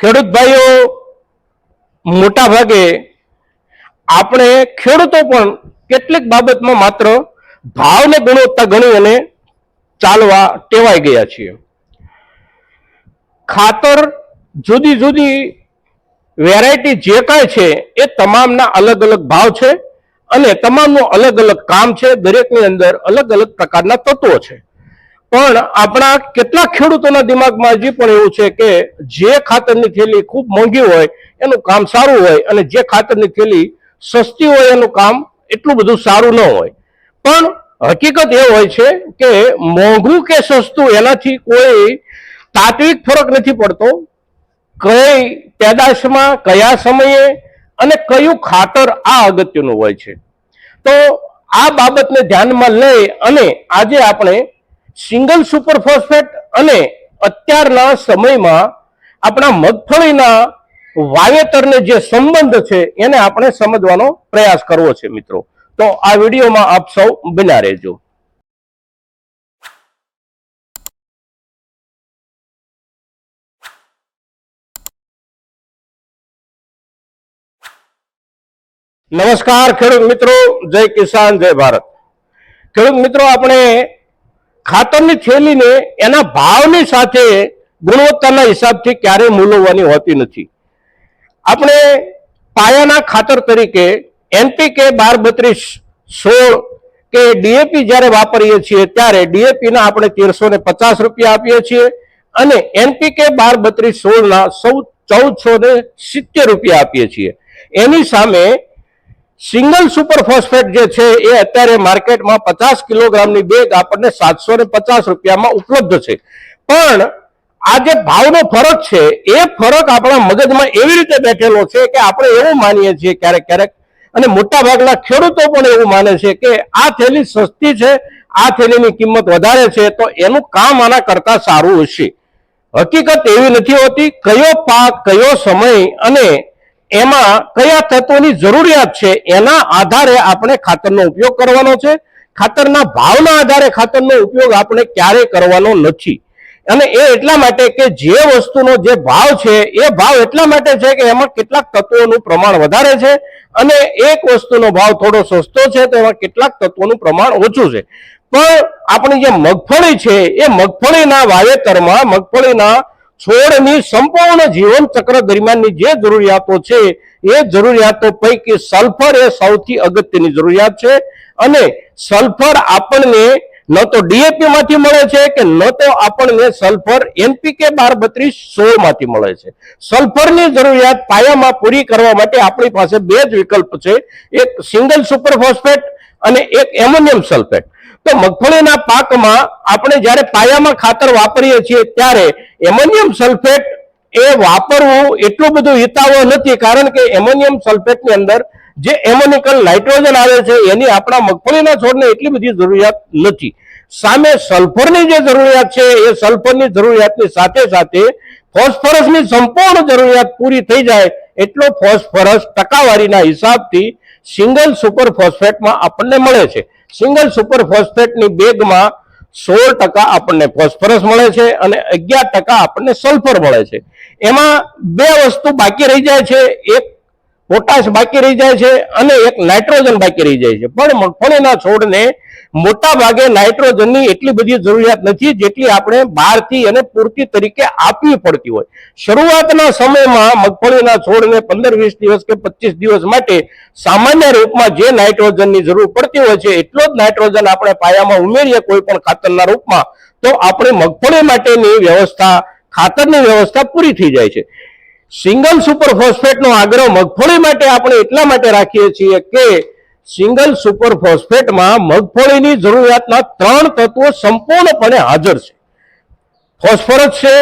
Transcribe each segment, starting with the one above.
ખેડૂત ભાઈઓ મોટા ભાગે આપણે ખેડૂતો પણ કેટલીક બાબતમાં માત્ર ભાવને ગુણવત્તા ગણી અને ચાલવા ટેવાઈ ગયા છીએ. ખાતર જુદી જુદી વેરાયટી જે કાંઈ છે, એ તમામના અલગ અલગ ભાવ છે અને તમામનું અલગ અલગ કામ છે, દરેકની અંદર અલગ અલગ પ્રકારના તત્વો છે. પણ આપણા કેટલાક ખેડૂતોના દિમાગમાં હજી પણ એવું છે કે જે ખાતરની થેલી ખૂબ મોંઘી હોય, એનું કામ સારું હોય અને જે ખાતરની થેલી સસ્તી હોય એનું કામ એટલું બધું સારું ન હોય. પણ હકીકત એ હોય છે કે મોંઘું કે સસ્તું એનાથી કોઈ તાત્વિક ફરક નથી પડતો. કઈ પેદાશમાં, કયા સમયે અને કયું ખાતર આ અગત્યનું હોય છે. તો આ બાબતને ધ્યાનમાં લઈ અને આજે આપણે સિંગલ સુપરફોસ્ફેટ અને અત્યારના સમયમાં આપણા મગફળીના વાવેતરને જે સંબંધ છે એને આપણે સમજવાનો પ્રયાસ કરવો છે મિત્રો. તો આ વિડીયોમાં આપ સૌ બન્યા રહેજો. નમસ્કાર ખેડૂત મિત્રો, જય કિસાન, જય ભારત. ખેડૂત મિત્રો, આપણે ખાતરની થેલીને એના ભાવની સાથે ગુણવત્તાના હિસાબથી ક્યારેય મૂલવવાની હોતી નથી. આપણે પાયાના ખાતર તરીકે એનપીકે બાર બત્રીસ સોળ કે ડીએપી જ્યારે વાપરીએ છીએ ત્યારે ડીએપીના આપણે તેરસો ને પચાસ રૂપિયા આપીએ છીએ અને એનપીકે બાર બત્રીસ સોળના સૌ ચૌદસો ને સિત્તેર રૂપિયા આપીએ છીએ. એની સામે સિંગલ સુપર ફોસ્ફેટ જે છે એ અત્યારે માર્કેટમાં પચાસ કિલોગ્રામની બેગ આપણને સાતસો ને પચાસ રૂપિયામાં ઉપલબ્ધ છે. પણ આ જે ભાવનો ફરક છે, એ ફરક આપણા મગજમાં એવી રીતે બેઠેલો છે કે આપણે એવું માનીએ છીએ ક્યારેક ક્યારેક, અને મોટાભાગના ખેડૂતો પણ એવું માને છે કે આ થેલી સસ્તી છે, આ થેલીની કિંમત વધારે છે, તો એનું કામ આના કરતા સારું હશે. હકીકત એવી નથી હોતી, કયો પાક, કયો સમય અને એમાં કયા તત્વોની જરૂરિયાત છે એના આધારે આપણે ખાતરનો ઉપયોગ કરવાનો છે. ખાતરના ભાવના આધારે ખાતરનો ઉપયોગ આપણે ક્યારેય કરવાનો નથી. અને એ એટલા માટે કે જે વસ્તુનો જે ભાવ છે, એ ભાવ એટલા માટે છે કે એમાં કેટલાક તત્વોનું પ્રમાણ વધારે છે અને એક વસ્તુનો ભાવ થોડો સસ્તો છે તો એમાં કેટલાક તત્વોનું પ્રમાણ ઓછું છે. પણ આપણી જે મગફળી છે, એ મગફળીના વાવેતરમાં મગફળીના છોડની સંપૂર્ણ જીવન ચક્ર દરમિયાનની જે જરૂરિયાતો છે, એ જરૂરિયાતો પૈકી સલ્ફર એ સૌથી અગત્યની જરૂરિયાત છે. અને સલ્ફર આપણને ન તો ડીએપી માંથી મળે છે કે ન તો આપણને સલ્ફર એનપીકે બાર બત્રીસ સોળમાંથી મળે છે. સલ્ફરની જરૂરિયાત પાયામાં પૂરી કરવા માટે આપણી પાસે બે જ વિકલ્પ છે. એક સિંગલ સુપર ફોસ્ફેટ અને એક એમોનિયમ સલ્ફેટ. તો મગફળીના પાકમાં આપણે જ્યારે પાયામાં ખાતર વાપરીએ છીએ ત્યારે એમોનિયમ સલ્ફેટ એ વાપરવું એટલું બધું હિતાવહ નથી, કારણ કે એમોનિયમ સલ્ફેટની અંદર જે એમોનિકલ નાઇટ્રોજન આવે છે, એની આપણા મગફળીના છોડને એટલી બધી જરૂરિયાત નથી. સામે સલ્ફરની જે જરૂરિયાત છે, એ સલ્ફરની જરૂરિયાતની સાથે સાથે ફોસ્ફરસની સંપૂર્ણ જરૂરિયાત પૂરી થઈ જાય એટલો ફોસ્ફરસ ટકાવારીના હિસાબથી સિંગલ સુપર ફોસ્ફેટમાં આપણને મળે છે. સિંગલ સુપર ફોસ્ફેટની બેગમાં સોળ ટકા આપણને ફોસ્ફરસ મળે છે અને અગિયાર ટકા આપણને સલ્ફર મળે છે. એમાં બે વસ્તુ બાકી રહી જાય છે. એક પોટાશ બાકી રહી જાય છે અને એક નાઇટ્રોજન બાકી રહી જાય છે. પણ મગફળીના છોડને મોટા ભાગે નાઇટ્રોજનની એટલી બધી જરૂરિયાત નથી જેટલી આપણે બહારથી અને પૂરતી તરીકે આપવી પડતી હોય. શરૂઆતના સમયમાં મગફળીના છોડને પંદર વીસ દિવસ કે પચીસ દિવસ માટે સામાન્ય રૂપમાં જે નાઇટ્રોજનની જરૂર પડતી હોય છે, એટલો જ નાઇટ્રોજન આપણે પાયામાં ઉમેરીએ કોઈ પણ ખાતરના રૂપમાં, તો આપણે મગફળી માટેની વ્યવસ્થા, ખાતરની વ્યવસ્થા પૂરી થઈ જાય છે. સિંગલ સુપર ફોસ્ફેટનો આગ્રહ મગફળી માટે આપણે એટલા માટે રાખીએ છીએ કે સિંગલ સુપર ફોસ્ફેટમાં મગફળીની જરૂરિયાતના ત્રણ તત્વો સંપૂર્ણપણે હાજર છે. ફોસ્ફરસ છે,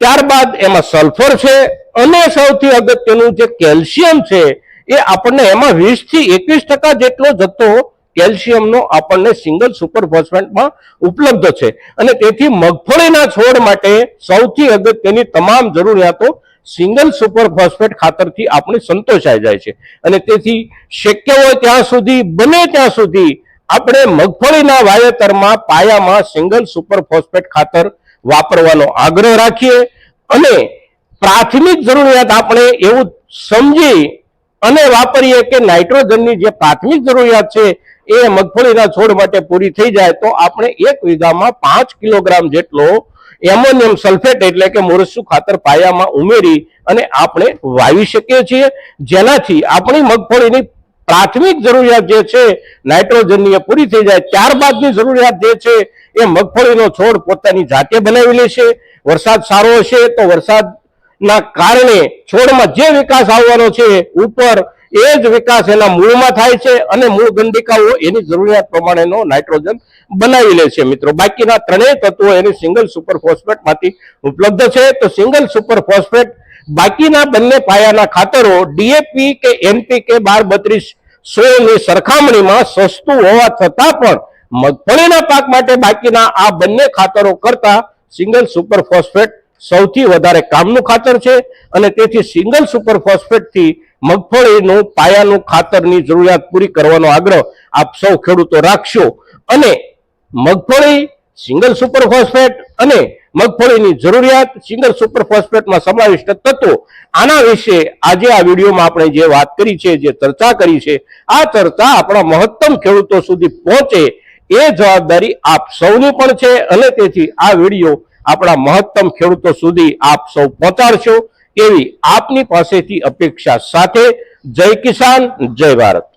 ત્યારબાદ એમાં સલ્ફર છે અને સૌથી અગત્યનું જે કેલ્શિયમ છે એ આપણને એમાં વીસથી એકવીસ ટકા જેટલો જથ્થો કેલ્શિયમનો આપણને સિંગલ સુપર ફોસ્ફેટમાં ઉપલબ્ધ છે. અને તેથી મગફળીના છોડ માટે સૌથી અગત્યની તમામ જરૂરિયાતો સિંગલ સુપર ફોસ્ફેટ ખાતરથી આપણે સંતોષાઈ જાય છે. અને તેથી શક્ય હોય ત્યાં સુધી, બને ત્યાં સુધી આપણે મગફળીના વાવેતરમાં પાયામાં સિંગલ સુપર ફોસ્ફેટ ખાતર વાપરવાનો આગ્રહ રાખીએ અને પ્રાથમિક જરૂરિયાત આપણે એવું સમજી અને વાપરીએ કે નાઇટ્રોજનની જે પ્રાથમિક જરૂરિયાત છે એ મગફળીના છોડ માટે પૂરી થઈ જાય તો આપણે એક વીઘામાં પાંચ કિલોગ્રામ જેટલો એમોનિયમ સલ્ફેટ એટલે કે મોરસુ ખાતર પાયામાં ઉમેરી અને આપણે વાવી શકીએ છીએ. જેનાથી આપણી મગફળીની પ્રાથમિક જરૂરિયાત જે છે, નાઇટ્રોજનની પૂરી થઈ જાય. ત્યારબાદની જરૂરિયાત જે છે, એ મગફળીનો છોડ પોતાની જાતે બનાવી લેશે વરસાદ સારો હશે તો વરસાદના કારણે છોડમાં જે વિકાસ આવવાનો છે, ઉપર એ જ વિકાસ એના મૂળમાં થાય છે અને મૂળ ગંડિકાઓ એની જરૂરિયાત પ્રમાણેનો નાઇટ્રોજન બનાવી લે છે, મિત્રો. બાકીના ત્રણેય તત્વો એની સિંગલ સુપર ફોસ્ફેટમાંથી ઉપલબ્ધ છે. તો સિંગલ સુપર ફોસ્ફેટ બાકીના બંને પાયાના ખાતરો ડીએપી કે એનપીકે બાર બત્રીસ સોળની સરખામણીમાં સસ્તું હોવા છતાં પણ મગફળીના પાક માટે બાકીના આ બંને ખાતરો કરતા સિંગલ સુપર ફોસ્ફેટ સૌથી વધારે કામનું ખાતર છે અને તેથી સિંગલ સુપર ફોસ્ફેટથી મગફળીનું, પાયાનું ખાતરની જરૂરિયાત પૂરી કરવાનો આગ્રહ આપ સૌ ખેડૂતો રાખશો. અને મગફળી સિંગલ સુપર ફોસ્ફેટ અને મગફળીની જરૂરિયાત સિંગલ સુપર ફોસ્ફેટમાં સમાવિષ્ટ તત્વો. આના વિશે આજે આ વિડીયોમાં આપણે જે વાત કરી છે, જે ચર્ચા કરી છે, આ ચર્ચા આપણા મહત્તમ ખેડૂતો સુધી પહોંચે એ જવાબદારી આપ સૌની પણ છે અને તેથી આ વીડિયો આપણા મહત્તમ ખેડૂતો સુધી આપ સૌ પહોંચાડશો. એવી આપની પાસેથી અપેક્ષા સાથે જય કિસાન જય ભારત.